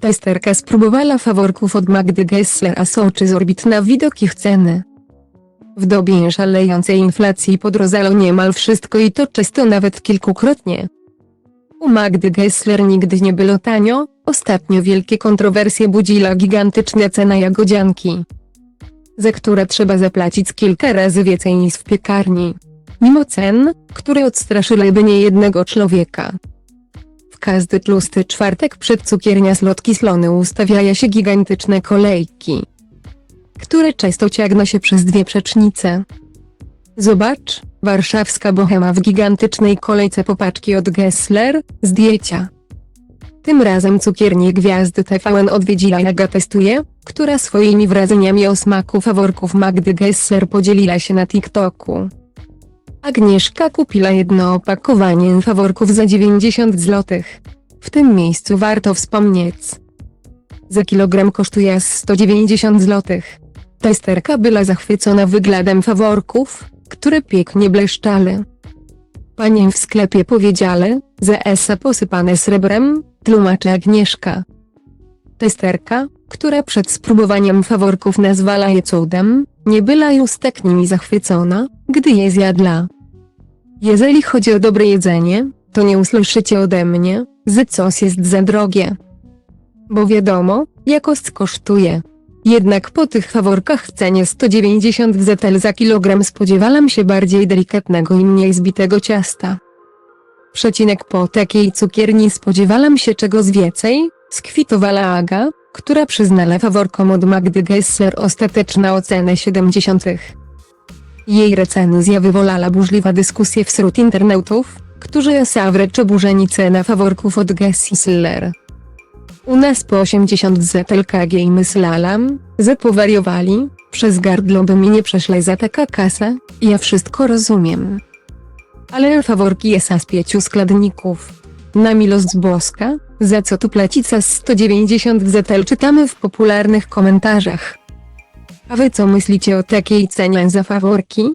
Testerka spróbowała faworków od Magdy Gessler a soczy z orbit na widok ich ceny. W dobie szalejącej inflacji podrożało niemal wszystko i to często nawet kilkukrotnie. U Magdy Gessler nigdy nie było tanio, ostatnio wielkie kontrowersje budziła gigantyczna cena jagodzianki, za które trzeba zapłacić kilka razy więcej niż w piekarni. Mimo cen, które odstraszyłyby niejednego człowieka. Każdy tłusty czwartek przed cukiernia Slotki Slony ustawiają się gigantyczne kolejki, które często ciągną się przez dwie przecznice. Zobacz, warszawska bohema w gigantycznej kolejce popaczki od Gessler, zdjęcia. Tym razem cukiernię gwiazdy TVN odwiedziła Testuje, która swoimi wrażeniami o smaku faworków Magdy Gessler podzieliła się na TikToku. Agnieszka kupiła jedno opakowanie faworków za 90 zł. W tym miejscu warto wspomnieć. Za kilogram kosztuje aż 190 zł. Testerka była zachwycona wyglądem faworków, które pięknie bleszczały. Panie w sklepie powiedziały, że esa posypane srebrem, tłumaczy Agnieszka. Testerka, która przed spróbowaniem faworków nazwała je cudem, nie była już tak nimi zachwycona, gdy je zjadła. Jeżeli chodzi o dobre jedzenie, to nie usłyszycie ode mnie, że coś jest za drogie. Bo wiadomo, jakość kosztuje. Jednak po tych faworkach w cenie 190 zł za kilogram spodziewałam się bardziej delikatnego i mniej zbitego ciasta. Przecinek po takiej cukierni spodziewałam się czegoś więcej, skwitowała Aga, która przyznała faworkom od Magdy Gessler ostateczną ocenę 70. Jej recenzja wywołała burzliwa dyskusję wśród internautów, którzy są wręcz oburzeni cena faworków od Gessler. U nas po 80 ZLKG i myślałam, że powariowali, przez gardło by mi nie przeszle za taka kasa, ja wszystko rozumiem. Ale faworki jest z pięciu składników. Na milość boska, za co tu płacić za 190 ZL czytamy w popularnych komentarzach. A wy co myślicie o takiej cenie za faworki?